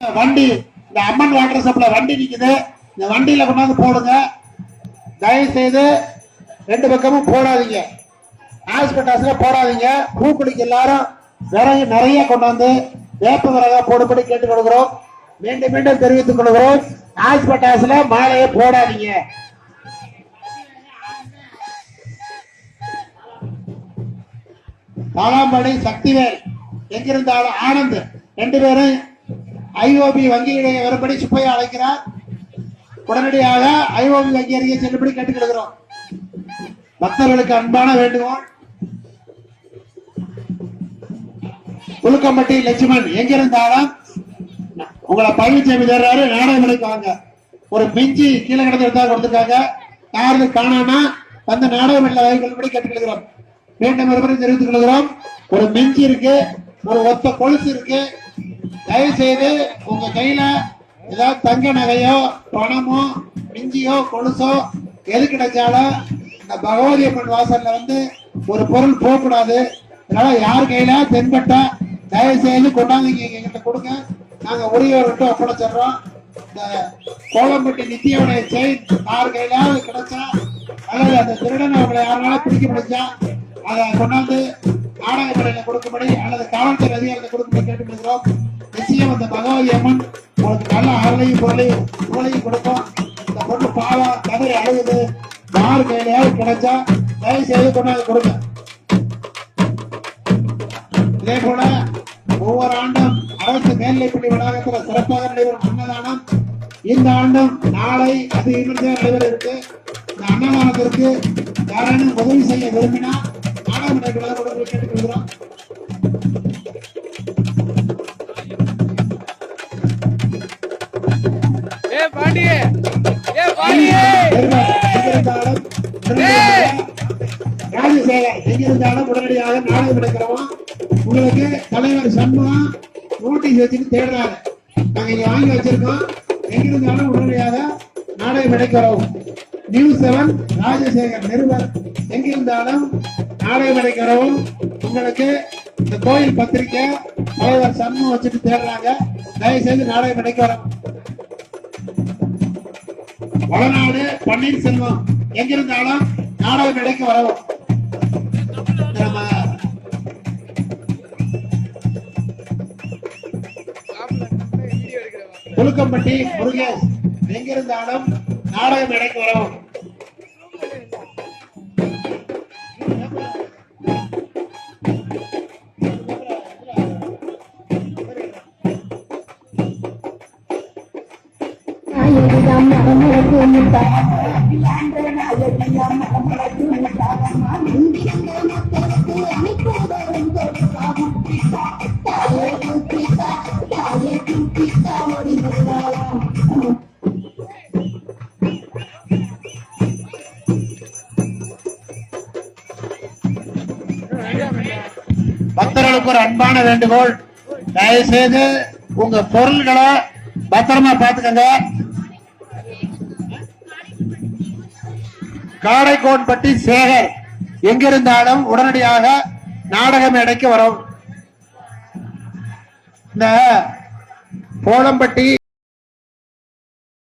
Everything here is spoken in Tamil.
வண்டி இந்த அம்மன் வாட்டர் சப்ளை வண்டி நிக்குது. இந்த வண்டியில கொண்டாந்து போடுங்க. தயவு செய்து ரெண்டு பக்கமும் போடாதீங்க. ஹாஸ்பிட்டல்ஸ்ல போடாதீங்க. பூக்குடிக்கு எல்லாரும் விறகு நிறைய கொண்டாந்து வேப்ப விறகா போடும்படி கேட்டுக் கொடுக்குறோம் மீண்டும் மீண்டும் தெரிவித்துக் கொள்கிறோம். ஹாஸ்பிட்டல்ஸ்ல மாலையை போடாதீங்க. பாலாம்படி சக்திவேல் எங்கிருந்தாலும் ஆனந்த் ரெண்டு பேரும் ஐஓபி வங்கியிலே வரும்படி சுப்பையா அழைக்கிறார். உடனடியாக ஐஓபி வங்கி அருகே செல்லும்படி கேட்டுக்கொள்கிறோம். பக்தர்களுக்கு அன்பான வேண்டுகோள். புழுக்கம்பட்டி லட்சுமண் எங்கிருந்தாலும் உங்களை பழனிசாமி தர்றாரு நாடகமலைக்கு வாங்க. ஒரு பிஞ்சி கீழே கிடந்து எடுத்தா கொடுத்துருக்காங்க. யாரு காணாம வந்து நாடகமல்ல வாங்கிக்கொள்ளும்படி கேட்டுக்கொள்கிறோம். மீண்டும் ஒருமுறை தெரிவித்துக் கொள்கிறோம். ஒரு மிஞ்சி இருக்கு ஒரு ஒத்த கொலுசு இருக்கு. தயவு செய்து உங்க கையில ஏதாவது தங்க நகையோ பணமோ மிஞ்சியோ கொலுசோ எது கிடைச்சாலும் இந்த பகவதி அம்மன் வாசல்ல வந்து ஒரு பொருள் போகக்கூடாது. அதனால யார் கையில தென்பட்டா தயவு செய்து கொண்டாந்து எங்ககிட்ட எங்கிட்ட கொடுங்க. நாங்க உரியவர்கிட்ட ஒப்படைச்சிடுறோம். இந்த கோலம்பட்டி நித்தியோடைய செயின் யார் கையிலாவது கிடைச்சா அல்லது அந்த திருடன் அவங்களை யாருனாலும் பிடிக்க முடிஞ்சா அதை கொண்டாந்து நாடக முறையில கொடுக்கும்படி அல்லது காவல்துறை அதிகாரத்தை கொடுக்கும்படி கேட்டுக்கொள்கிறோம். நிச்சயம் அந்த பகவதி அம்மன் உங்களுக்கு நல்ல அருளையும் பொருளையும் பொருளையும் கொடுக்கும் இந்த பொண்ணு பாவம் கதறி அழுகுது. யார் கையிலையாவது கிடைச்சா தயவு செய்து கொண்டாந்து கொடுங்க. இதே போல ஒவ்வொரு ஆண்டும் அரசு மேல்நிலைப்பள்ளி வளாகத்தில் சிறப்பாக நடைபெறும் அன்னதானம் இந்த ஆண்டும் நாளை அது இமிர்ச்சியாக நடைபெற இருக்கு. இந்த அன்னதானத்திற்கு யாரேனும் உதவி செய்ய விரும்பினா நாடகம் நடைபெற கேட்டுக்கொள்கிறோம். பாண்டியே ஏ பாண்டியே எங்கிருந்தாலும் ராஜசேகர் உடனடியாக நாடகம் நடக்கிறோம் உங்களுக்கு தலைவர் சண்முகம் நோட்டீஸ் வச்சுட்டு தேடுறாரு நாங்க இங்க வாங்கி வச்சிருக்கோம் எங்கிருந்தாலும் உடனடியாக நாடகம் எடுக்கிறோம் நியூஸ் செவன் ராஜசேகர் நிருபர் எங்கிருந்தாலும் நாடகம் எடுக்கிறோம் உங்களுக்கு இந்த கோயில் பத்திரிக்கை தலைவர் சண்முகம் வச்சுட்டு தேடுறாங்க தயவு செய்து நாடகம் எடுக்கிறோம் வளநாடு பன்னீர்செல்வம். எங்கிருந்தாலும் நாடக மேடைக்கு வரவும். நம்ம புழுக்கம்பட்டி முருகேஷ் எங்கிருந்தாலும் நாடக மேடைக்கு வரவும். பக்தர்களுக்கு ஒரு அன்பான வேண்டுகோள். தயவு செய்து உங்க பொருள்களை பத்திரமா பாத்துக்கங்க காரைக்கோன்பட்டி சேகர் எங்கிருந்தாலும் உடனடியாக நாடக மேடைக்கு வரும். இந்த போலம்பட்டி